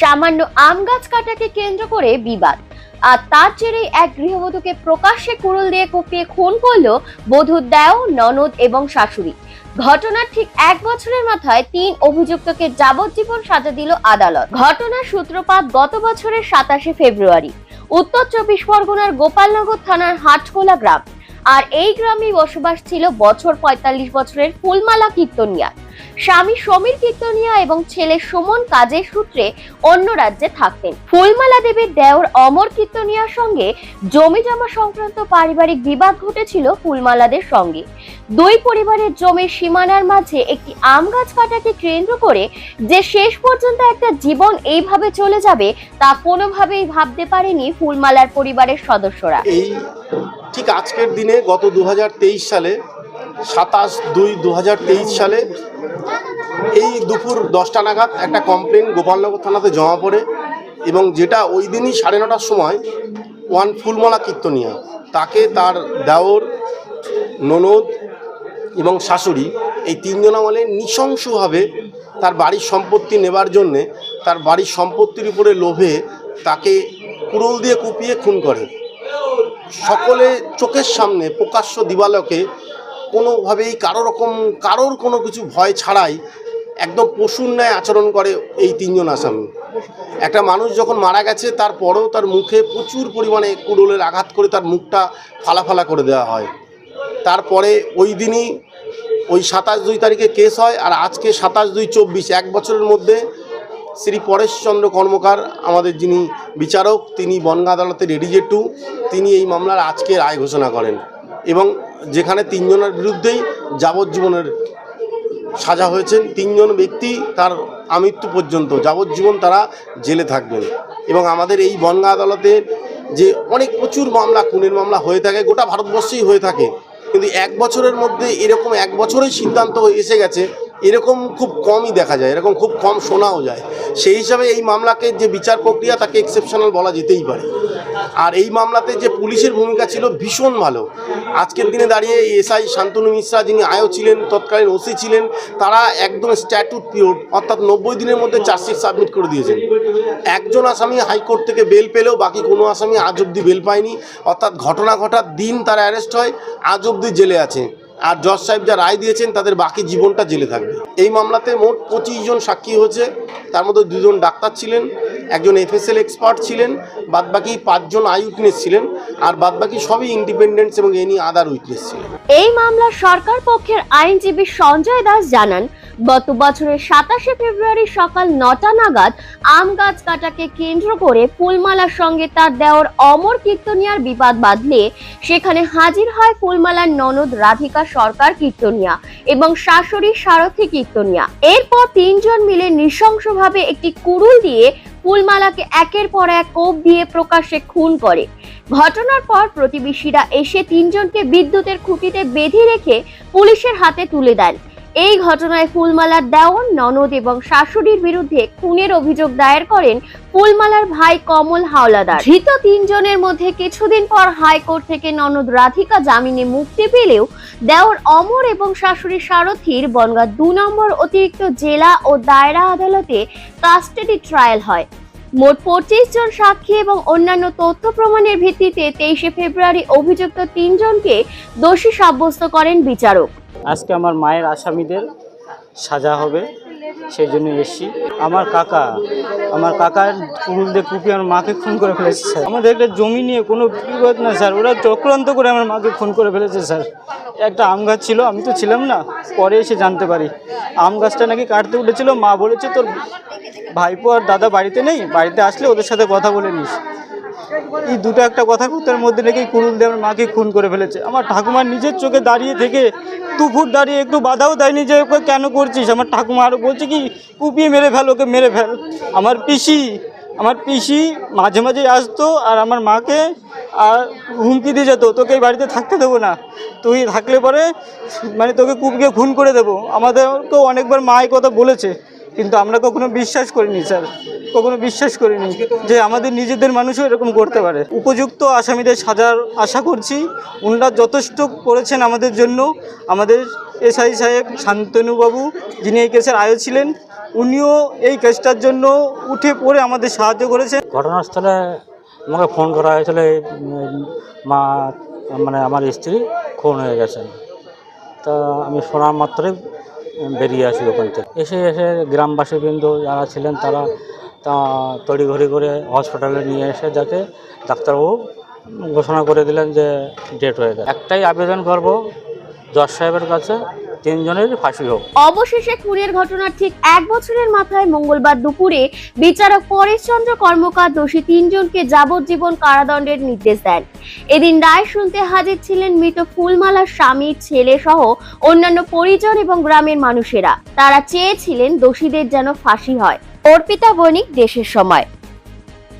সামান্য আম গাছ কাটাকে কেন্দ্র করে বিবাদ। আর তার জেরেই এক গৃহবধূকে প্রকাশ্যে কুড়ুল দিয়ে কুপিয়ে খুন করল বধূর দেও, ননদ এবং শাশুড়ি। ঘটনার ঠিক এক বছরের মাথায় তিন অভিযুক্তকে যাবজ্জীবন সাজা দিল আদালত। ঘটনার সূত্রপাত গত বছরের সাতাশে ফেব্রুয়ারি, উত্তর চব্বিশ পরগনার গোপালনগর থানার হাটকোলা গ্রাম। আর এই গ্রামেই বসবাস ছিল বছর পঁয়তাল্লিশ বছরের ফুলমালা কীর্তনিয়া স্বামী সমীর কীর্তনিয়া এবং ছেলে সুমন কাজের সূত্রে অন্য রাজ্যে থাকতেন। ফুলমালা দেবীর দেওর অমর কীর্তনিয়ার সঙ্গে জমি জমা সংক্রান্ত পারিবারিক বিবাদ ঘটেছিল ফুলমালাদের সঙ্গে। দুই পরিবারের জমির সীমানার মাঝে একটি আম গাছ কাটাকে কেন্দ্র করে যে শেষ পর্যন্ত একটা জীবন এইভাবে চলে যাবে তা কোনোভাবেই ভাবতে পারেনি ফুলমালার পরিবারের সদস্যরা। ঠিক আজকের দিনে গত দু হাজার তেইশ সালে সাতাশ দুই দু সালে এই দুপুর দশটা নাগাদ একটা কমপ্লেন গোপালনগর থানাতে জমা পড়ে এবং যেটা ওই দিনই সাড়ে নটার সময় ওয়ান ফুলমালা কীর্তনিয়া। তাকে তার দেওর, ননদ এবং শাশুড়ি এই তিনজন আমলে নৃশংসভাবে তার বাড়ির সম্পত্তি নেবার জন্যে তার বাড়ির সম্পত্তির উপরে লোভে তাকে কুড়োল দিয়ে কুপিয়ে খুন করে। সকলে চোখের সামনে প্রকাশ্য দিবালকে কোনোভাবেই কারও রকম, কারোর কোনো কিছু ভয় ছাড়াই একদম পশুর ন্যায় আচরণ করে এই তিনজন আসামি। একটা মানুষ যখন মারা গেছে, তারপরেও তার মুখে প্রচুর পরিমাণে কুড়োলের আঘাত করে তার মুখটা ফালা ফালা করে দেওয়া হয়। তারপরে ওই দিনই, ওই সাতাশ দুই তারিখে কেস হয় আর আজকে সাতাশ দুই চব্বিশ, এক বছরের মধ্যে শ্রী পরেশচন্দ্র কর্মকার আমাদের যিনি বিচারক, তিনি বনগা আদালতের এডিজে টু, তিনি এই মামলার আজকে রায় ঘোষণা করেন এবং যেখানে তিনজনের বিরুদ্ধেই যাবজ্জীবনের সাজা হয়েছেন, তিনজন ব্যক্তি তার আমৃত্যু পর্যন্ত, যাবজ্জীবন তারা জেলে থাকবেন। এবং আমাদের এই বনগা আদালতের যে অনেক প্রচুর মামলা, খুনের মামলা হয়ে থাকে, গোটা ভারতবর্ষেই হয়ে থাকে। কিন্তু এক বছরের মধ্যে এরকম এক বছরেই সিদ্ধান্ত এসে গেছে, এরকম খুব কমই দেখা যায়, এরকম খুব কম শোনাও যায়। সেই হিসাবে এই মামলাকে যে বিচার প্রক্রিয়া, তাকে এক্সেপশনাল বলা যেতেই পারে। আর এই মামলাতে যে পুলিশের ভূমিকা ছিল ভীষণ ভালো। আজকের দিনে দাঁড়িয়ে এসআই শান্তনু মিশ্রা যিনি আয়ও ছিলেন, তৎকালীন ওসি ছিলেন, তারা একদম স্ট্যাটুট পিরিয়ড অর্থাৎ নব্বই দিনের মধ্যে চার্জশিট সাবমিট করে দিয়েছেন। একজন আসামি হাইকোর্ট থেকে বেল পেলেও বাকি কোনো আসামি আজ অবধি বেল পায়নি। অর্থাৎ ঘটনা ঘটার দিন তারা অ্যারেস্ট হয়, আজ অবধি জেলে আছে। আর জজ সাহেব যা রায় দিয়েছেন, তাদের বাকি জীবনটা জেলে থাকবে। এই মামলাতে মোট পঁচিশ জন সাক্ষী হয়েছে, তার মধ্যে দুজন ডাক্তার ছিলেন। একজন এফএসএল এক্সপার্ট ছিলেন, বাদবাকি পাঁচজন আই উইটনেস ছিলেন, আর বাদবাকি সবই ইন্ডিপেন্ডেন্স এবং এনি আদার উইটনেস ছিলেন। এই মামলার সরকার পক্ষের আইনজীবী সঞ্জয় দাস জানান, গত বছরের সাতাশে ফেব্রুয়ারি সকাল নটা নাগাদ আম গাছ কাটাকে কেন্দ্র করে ফুলমালার সঙ্গে তার দেওয়ার অমর কীর্তনিয়ার বিবাদ বাঁধলে সেখানে হাজির হয় ফুলমালার ননদ রাধিকা সরকার কীর্তনিয়া এবং শাশুড়ি সারথী কীর্তনিয়া। এরপর তিনজন মিলে নৃশংসভাবে একটি কুড়ুল দিয়ে ফুলমালাকে একের পর এক কোপ দিয়ে প্রকাশ্যে খুন করে। ঘটনার পর প্রতিবেশীরা এসে তিনজনকে বিদ্যুতের খুঁটিতে বেঁধে রেখে পুলিশের হাতে তুলে দেন। এই ঘটনায় ফুলমালার দেওয়ান, ননদ এবং শাশুড়ির বিরুদ্ধে খুনের অভিযোগ দায়ের করেন ফুলমালার ভাই কমল হাওলাদার। ধৃত তিনজনের মধ্যে কিছুদিন পর হাইকোর্ট থেকে ননদ রাধিকা জামিনে মুক্তি পেলেও দেওর অমর এবং শাশুড়ি সারথীর বনগাঁ দু নম্বর অতিরিক্ত জেলা ও দায়রা আদালতে কাস্টাডি ট্রায়াল হয়। মোট পঁচিশ জন সাক্ষী এবং অন্যান্য তথ্য প্রমাণের ভিত্তিতে তেইশে ফেব্রুয়ারি অভিযুক্ত তিনজনকে দোষী সাব্যস্ত করেন বিচারক। আজকে আমার মায়ের আসামিদের সাজা হবে, সেই জন্য এসছি। আমার কাকা, আমার কাকার কুড়ুল দিয়ে কুপি আমার মাকে খুন করে ফেলেছে, স্যার। আমাদের একটা জমি নিয়ে কোনো বিপদ না, স্যার। ওরা চক্রান্ত করে আমার মাকে খুন করে ফেলেছে, স্যার। একটা আম গাছ ছিল, আমি তো ছিলাম না, পরে এসে জানতে পারি। আম গাছটা নাকি কাটতে উঠেছিল, মা বলেছে তোর ভাইপো আর দাদা বাড়িতে নেই, বাড়িতে আসলে ওদের সাথে কথা বলে নিস। এই দুটো একটা কথার কথার মধ্যে নাকি কুড়ুল দিয়ে আমার মাকে খুন করে ফেলেছে। আমার ঠাকুমার নিজের চোখে দাঁড়িয়ে থেকে দু ফুট দাঁড়িয়ে একটু বাধাও দেয়নি যে ওকে কেন করছিস? আমার ঠাকুমা আরও বলছে কি, কুপিয়ে মেরে ফেল, ওকে মেরে ফেল। আমার পিসি আমার পিসি মাঝে মাঝে আসতো আর আমার মাকে আর হুমকি দিয়ে যেত, তোকে এই বাড়িতে থাকতে দেবো না। তুই থাকলে পরে মানে তোকে কুপিয়ে খুন করে দেবো। আমাদেরকেও অনেকবার মা এই কথা বলেছে, কিন্তু আমরা কখনো বিশ্বাস করিনি, স্যার। কখনো বিশ্বাস করিনি যে আমাদের নিজেদের মানুষও এরকম করতে পারে। উপযুক্ত আসামিদের সাজার আশা করছি, উনারা যথেষ্ট করেছেন আমাদের জন্য। আমাদের এসআই সাহেব শান্তনুবাবু, যিনি এই কেসের আয়ো ছিলেন, উনিও এই কেসটার জন্য উঠে পড়ে আমাদের সাহায্য করেছে ঘটনাস্থলে আমাকে ফোন করা হয়েছিল মা মানে আমার স্ত্রী খুন হয়ে গেছেন। তা আমি শোনার মাত্রই বেরিয়ে আসি ওখান থেকে। এসে এসে গ্রামবাসী বিন্দু যারা ছিলেন তারা তা তড়িঘড়ি করে হসপিটালে নিয়ে এসে যাকে ডাক্তারবাবু ঘোষণা করে দিলেন যে ডেট হয়ে গেছে। একটাই আবেদন করব, জজ সাহেবের কাছে তিনজনেরই ফাঁসি হোক। অবশেষে খুনের ঘটনার ঠিক এক বছরের মাথায় মঙ্গলবার দুপুরে বিচারক পরেশচন্দ্র কর্মকার দোষী তিনজনকে যাবজ্জীবন কারাদণ্ডের নির্দেশ দেন। এদিন রায় শুনতে হাজির ছিলেন মৃত ফুলমালার স্বামী, ছেলে সহ অন্যান্য পরিজন এবং গ্রামের মানুষেরা। তারা চেয়েছিলেন দোষীদের যেন ফাঁসি হয়। অর্পিতা বণিক, দেশের সময়।